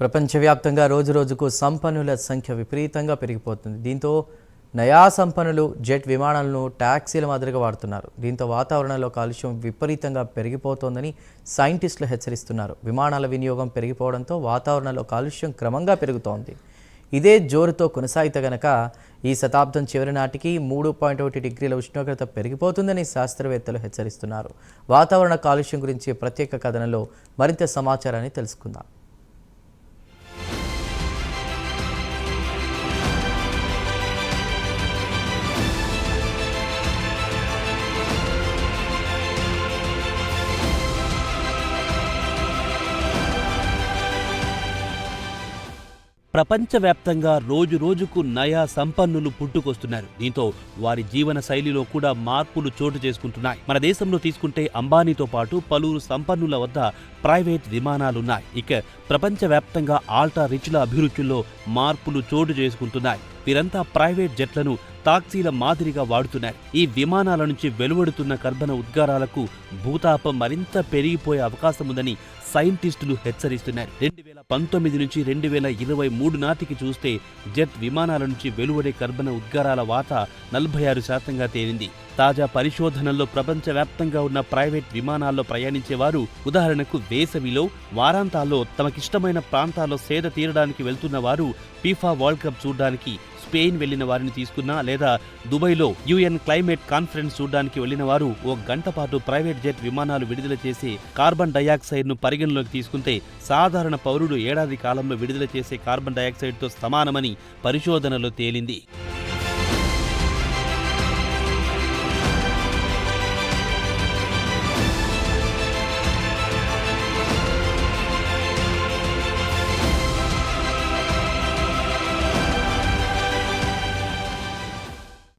ప్రపంచవ్యాప్తంగా రోజురోజుకు సంపన్నుల సంఖ్య విపరీతంగా పెరిగిపోతుంది. దీంతో నయా సంపన్నులు జెట్ విమానాలను ట్యాక్సీల మాదిరిగా వాడుతున్నారు. దీంతో వాతావరణంలో కాలుష్యం విపరీతంగా పెరిగిపోతోందని సైంటిస్టులు హెచ్చరిస్తున్నారు. విమానాల వినియోగం పెరిగిపోవడంతో వాతావరణంలో కాలుష్యం క్రమంగా పెరుగుతోంది. ఇదే జోరుతో కొనసాగితే గనక ఈ శతాబ్దం చివరి నాటికి మూడు పాయింట్ ఒకటి డిగ్రీల ఉష్ణోగ్రత పెరిగిపోతుందని శాస్త్రవేత్తలు హెచ్చరిస్తున్నారు. వాతావరణ కాలుష్యం గురించి ప్రత్యేక కథనంలో మరింత సమాచారాన్ని తెలుసుకుందాం. ప్రపంచవ్యాప్తంగా రోజు రోజుకు నయా సంపన్నులు పుట్టుకొస్తున్నారు. దీంతో వారి జీవన శైలిలో కూడా మార్పులు చోటు చేసుకుంటున్నాయి. మన దేశంలో తీసుకుంటే అంబానీతో పాటు పలువురు సంపన్నుల వద్ద ప్రైవేట్ విమానాలున్నాయి. ఇక ప్రపంచవ్యాప్తంగా ఆల్టా రిచ్ల అభిరుచుల్లో మార్పులు చోటు చేసుకుంటున్నాయి. వీరంతా ప్రైవేట్ జెట్లను టాక్సీల మాదిరిగా వాడుతున్నారు. ఈ విమానాల నుంచి వెలువడుతున్న కర్బన ఉద్గారాలకు భూతాపం మరింత పెరిగిపోయే అవకాశం ఉందని సైంటిస్టులు హెచ్చరిస్తున్నారు. రెండు వేల పంతొమ్మిది నుంచి రెండు వేల ఇరవై మూడు నాటికి చూస్తే జెట్ విమానాల నుంచి వెలువడే కర్బన ఉద్గారాల వాత నలభై ఆరు శాతంగా తేలింది. తాజా పరిశోధనల్లో ప్రపంచవ్యాప్తంగా ఉన్న ప్రైవేట్ విమానాల్లో ప్రయాణించేవారు ఉదాహరణకు వేసవిలో వారాంతాల్లో తమకిష్టమైన ప్రాంతాల్లో సేద తీరడానికి వెళ్తున్న వారు ఫీఫా వరల్డ్ కప్ చూడడానికి స్పెయిన్ వెళ్ళిన వారిని తీసుకున్నా లేదా దుబాయ్లో యుఎన్ క్లైమేట్ కాన్ఫరెన్స్ చూడడానికి వెళ్ళిన వారు ఓ గంట పాటు ప్రైవేట్ జెట్ విమానాలు విడుదల చేసి కార్బన్ డయాక్సైడ్ను పరిగణలోకి తీసుకుంటే సాధారణ పౌరుడు ఏడాది కాలంలో విడుదల చేసే కార్బన్ డయాక్సైడ్తో సమానమని పరిశోధనలో తేలింది.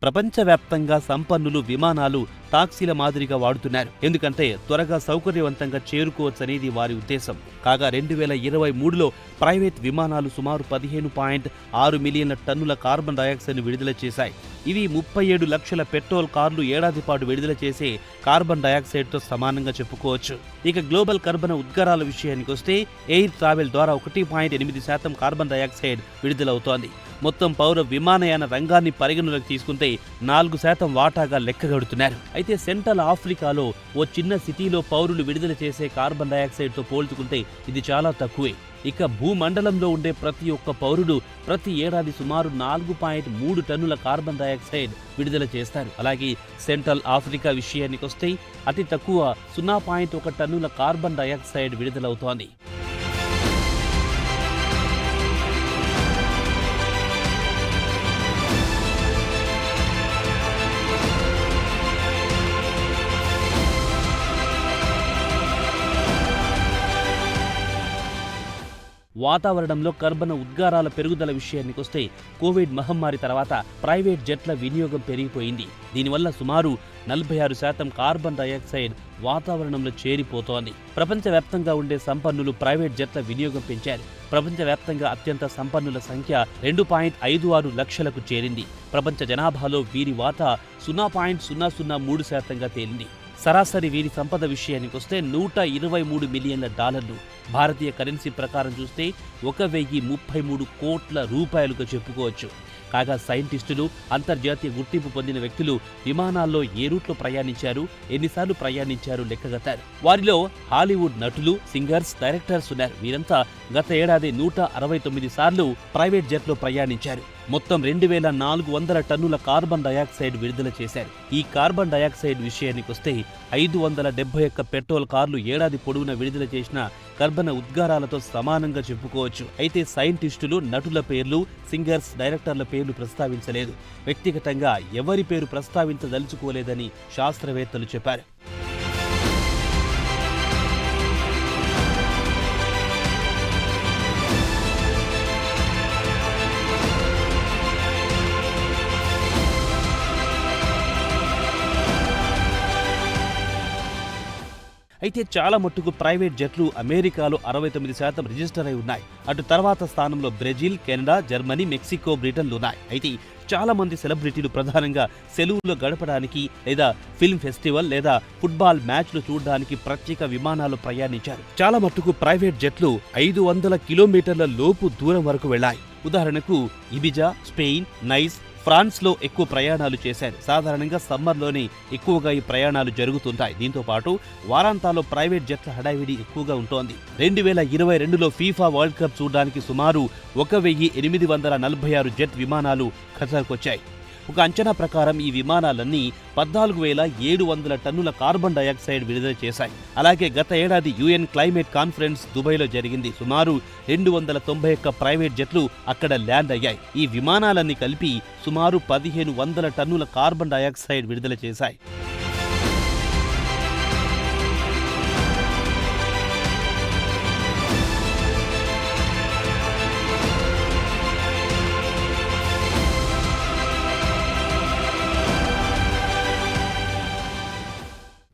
ప్రపంచవ్యాప్తంగా సంపన్నులు విమానాలు టాక్సీల మాదిరిగా వాడుతున్నారు. ఎందుకంటే త్వరగా సౌకర్యవంతంగా చేరుకోవచ్చనేది వారి ఉద్దేశం. కాగా రెండు వేల ఇరవై మూడులో ప్రైవేట్ విమానాలు సుమారు పదిహేను పాయింట్ ఆరు మిలియన్ల టన్నుల కార్బన్ డయాక్సైడ్ను విడుదల చేశాయి. ఇవి ముప్పై ఏడు లక్షల పెట్రోల్ కార్లు ఏడాది పాటు విడుదల చేసే కార్బన్ డయాక్సైడ్తో సమానంగా చెప్పుకోవచ్చు. ఇక గ్లోబల్ కర్బన ఉద్గారాల విషయానికి వస్తే ఎయిర్ ట్రావెల్ ద్వారా ఒకటి పాయింట్ ఎనిమిది శాతం కార్బన్ డయాక్సైడ్ విడుదలవుతోంది. మొత్తం పౌర విమానయాన రంగాన్ని పరిగణలోకి తీసుకుంటే నాలుగు శాతం వాటాగా లెక్కగడుతున్నారు. అయితే సెంట్రల్ ఆఫ్రికాలో ఓ చిన్న సిటీలో పౌరులు విడుదల చేసే కార్బన్ డయాక్సైడ్తో పోల్చుకుంటే ఇది చాలా తక్కువే. ఇక భూమండలంలో ఉండే ప్రతి ఒక్క పౌరుడు ప్రతి ఏడాది సుమారు నాలుగు పాయింట్ మూడు టన్నుల కార్బన్ డయాక్సైడ్ విడుదల చేస్తారు. అలాగే సెంట్రల్ ఆఫ్రికా విషయానికి వస్తే అతి తక్కువ సున్నా పాయింట్ ఒక టన్నుల కార్బన్ డయాక్సైడ్ విడుదలవుతోంది. వాతావరణంలో కర్బన ఉద్గారాల పెరుగుదల విషయానికి వస్తే కోవిడ్ మహమ్మారి తర్వాత ప్రైవేట్ జెట్ల వినియోగం పెరిగిపోయింది. దీనివల్ల సుమారు నలభై ఆరు శాతం కార్బన్ డయాక్సైడ్ వాతావరణంలో చేరిపోతోంది. ప్రపంచవ్యాప్తంగా ఉండే సంపన్నులు ప్రైవేట్ జెట్ల వినియోగం పెంచారు. ప్రపంచవ్యాప్తంగా అత్యంత సంపన్నుల సంఖ్య రెండు పాయింట్ ఐదు ఆరు లక్షలకు చేరింది. ప్రపంచ జనాభాలో వీరి వాటా సున్నా పాయింట్ సున్నా సున్నా మూడు శాతంగా తేలింది. సరాసరి వీరి సంపద విషయానికి వస్తే నూట ఇరవై మూడు మిలియన్ల డాలర్లు. భారతీయ కరెన్సీ ప్రకారం చూస్తే ఒక వెయ్యి ముప్పై మూడు కోట్ల రూపాయలుగా చెప్పుకోవచ్చు. కాగా సైంటిస్టులు అంతర్జాతీయ గుర్తింపు పొందిన వ్యక్తులు విమానాల్లో ఏ రూట్లో ప్రయాణించారు ఎన్నిసార్లు ప్రయాణించారు లెక్కగట్టారు. వారిలో హాలీవుడ్ నటులు సింగర్స్ డైరెక్టర్స్ ఉన్నారు. వీరంతా గత ఏడాది నూట అరవై తొమ్మిది సార్లు ప్రైవేట్ జెట్లో ప్రయాణించారు. మొత్తం రెండు వేల నాలుగు వందల టన్నుల కార్బన్ డయాక్సైడ్ విడుదల చేశారు. ఈ కార్బన్ డయాక్సైడ్ విషయానికి వస్తే ఐదు వందల డెబ్బై ఒక్క పెట్రోల్ కార్లు ఏడాది పొడవునా విడుదల చేసిన కర్బన ఉద్గారాలతో సమానంగా చెప్పుకోవచ్చు. అయితే సైంటిస్టులు నటుల పేర్లు సింగర్స్ డైరెక్టర్ల పేర్లు ప్రస్తావించలేదు. వ్యక్తిగతంగా ఎవరి పేరు ప్రస్తావించదలుచుకోలేదని శాస్త్రవేత్తలు చెప్పారు. అయితే చాలా మట్టుకు ప్రైవేట్ జట్లు అమెరికాలో అరవై తొమ్మిది శాతం రిజిస్టర్ అయి ఉన్నాయి. అటు తర్వాత స్థానంలో బ్రెజిల్ కెనడా జర్మనీ మెక్సికో బ్రిటన్లు ఉన్నాయి. అయితే చాలా మంది సెలబ్రిటీలు ప్రధానంగా సెలవులో గడపడానికి లేదా ఫిల్మ్ ఫెస్టివల్ లేదా ఫుట్బాల్ మ్యాచ్లు చూడడానికి ప్రత్యేక విమానాలు ప్రయాణించారు. చాలా మట్టుకు ప్రైవేట్ జట్లు ఐదు వందల కిలోమీటర్ల లోపు దూరం వరకు వెళ్ళాయి ఉదాహరణకు ఇబిజా స్పెయిన్ నైస్ ఫ్రాన్స్లో ఎక్కువ ప్రయాణాలు చేశారు. సాధారణంగా సమ్మర్లోనే ఎక్కువగా ఈ ప్రయాణాలు జరుగుతుంటాయి. దీంతో పాటు వారాంతాల్లో ప్రైవేట్ జట్ల హడావిడి ఎక్కువగా ఉంటోంది. రెండు వేల ఇరవై రెండులో ఫీఫా వరల్డ్ కప్ చూడడానికి సుమారు ఒక వెయ్యి ఎనిమిది వందల నలభై ఆరు జెట్ విమానాలు ఖతర్కొచ్చాయి ఒక అంచనా ప్రకారం ఈ విమానాలన్నీ పద్నాలుగు వేల ఏడు వందల టన్నుల కార్బన్ డయాక్సైడ్ విడుదల చేశాయి. అలాగే గత ఏడాది యుఎన్ క్లైమేట్ కాన్ఫరెన్స్ దుబాయ్లో జరిగింది. సుమారు రెండు వందల తొంభై ఒక్క ప్రైవేట్ జట్లు అక్కడ ల్యాండ్ అయ్యాయి. ఈ విమానాలన్నీ కలిపి సుమారు పదిహేను వందల టన్నుల కార్బన్ డయాక్సైడ్ విడుదల చేశాయి.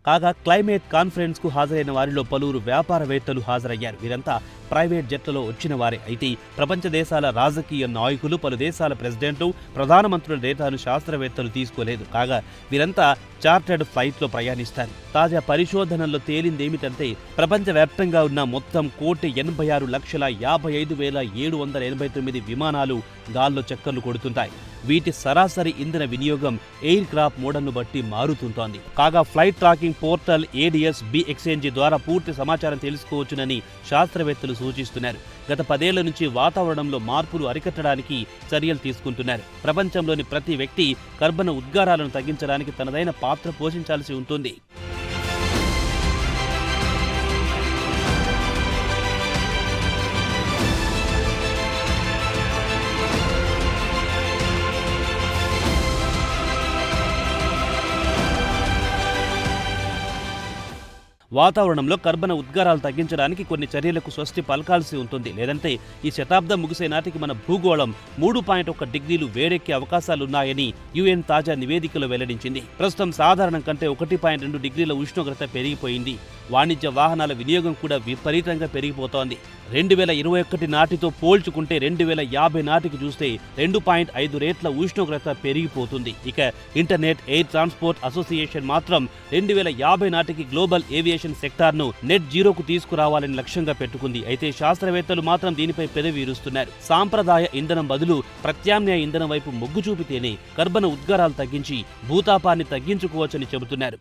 కాగా క్లైమేట్ కాన్ఫరెన్స్కు హాజరైన వారిలో పలువురు వ్యాపారవేత్తలు హాజరయ్యారు. వీరంతా ప్రైవేట్ జట్లలో వచ్చిన వారే. అయితే ప్రపంచ దేశాల రాజకీయ నాయకులు పలు దేశాల ప్రెసిడెంట్లు ప్రధానమంత్రుల డేటాను శాస్త్రవేత్తలు తీసుకోలేదు. కాగా వీరంతా చార్టర్డ్ ఫ్లైట్లో ప్రయాణిస్తారు. తాజా పరిశోధనల్లో తేలిందేమిటంటే ప్రపంచవ్యాప్తంగా ఉన్న మొత్తం కోటి ఎనభై ఆరు లక్షల యాభై ఐదు వేల ఏడు వందల ఎనభై తొమ్మిది విమానాలు గాల్లో చక్కర్లు కొడుతుంటాయి. వీటి సరాసరి ఇంధన వినియోగం ఎయిర్ క్రాఫ్ట్ మోడల్ను బట్టి మారుతుంటోంది. కాగా flight tracking portal ADS B exchange ద్వారా పూర్తి సమాచారం తెలుసుకోవచ్చునని శాస్త్రవేత్తలు సూచిస్తున్నారు. గత పదేళ్ళ నుంచి వాతావరణంలో మార్పులు అరికట్టడానికి చర్యలు తీసుకుంటున్నారు. ప్రపంచంలోని ప్రతి వ్యక్తి కర్బన ఉద్గారాలను తగ్గించడానికి తనదైన పాత్ర పోషించాల్సి ఉంటుంది. వాతావరణంలో కర్బన ఉద్గారాలు తగ్గించడానికి కొన్ని చర్యలకు స్వస్తి పలకాల్సి ఉంటుంది. లేదంటే ఈ శతాబ్దం ముగిసే నాటికి మన భూగోళం మూడు పాయింట్ ఒక్క డిగ్రీలు వేడెక్కే అవకాశాలున్నాయని యుఎన్ తాజా నివేదికలో వెల్లడించింది. ప్రస్తుతం సాధారణం కంటే ఒకటి పాయింట్ రెండు డిగ్రీల ఉష్ణోగ్రత పెరిగిపోయింది. వాణిజ్య వాహనాల వినియోగం కూడా విపరీతంగా పెరిగిపోతోంది. రెండు వేల ఇరవై ఒకటి నాటితో పోల్చుకుంటే రెండు వేల యాభై నాటికి చూస్తే రెండు పాయింట్ ఐదు రేట్ల ఉష్ణోగ్రత పెరిగిపోతుంది. ఇక ఇంటర్నెట్ ఎయిర్ ట్రాన్స్పోర్ట్ అసోసియేషన్ మాత్రం రెండు వేల యాభై నాటికి గ్లోబల్ ఏవియేషన్ సెక్టార్ను నెట్ జీరోకు తీసుకురావాలని లక్ష్యంగా పెట్టుకుంది. అయితే శాస్త్రవేత్తలు మాత్రం దీనిపై పెదవి విరుస్తున్నారు సాంప్రదాయ ఇంధనం బదులు ప్రత్యామ్నాయ ఇంధనం వైపు మొగ్గు చూపితేనే కర్బన ఉద్గారాలు తగ్గించి భూతాపాన్ని తగ్గించుకోవచ్చని చెబుతున్నారు.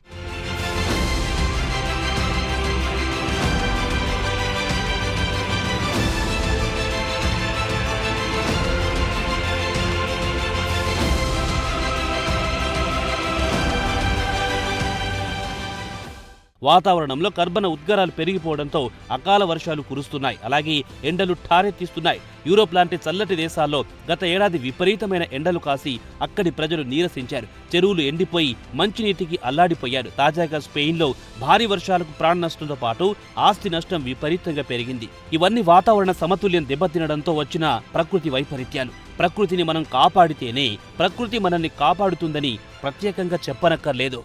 వాతావరణంలో కర్బన ఉద్గారాలు పెరిగిపోవడంతో అకాల వర్షాలు కురుస్తున్నాయి. అలాగే ఎండలు ఠారెత్తిస్తున్నాయి. యూరోప్ లాంటి చల్లటి దేశాల్లో గత ఏడాది విపరీతమైన ఎండలు కాసి అక్కడి ప్రజలు నీరసించారు. చెరువులు ఎండిపోయి మంచినీటికి అల్లాడిపోయారు. తాజాగా స్పెయిన్లో భారీ వర్షాలకు ప్రాణ నష్టంతో పాటు ఆస్తి నష్టం విపరీతంగా పెరిగింది. ఇవన్నీ వాతావరణ సమతుల్యం దెబ్బతినడంతో వచ్చిన ప్రకృతి వైపరీత్యాలు. ప్రకృతిని మనం కాపాడితేనే ప్రకృతి మనల్ని కాపాడుతుందని ప్రత్యేకంగా చెప్పనక్కర్లేదు.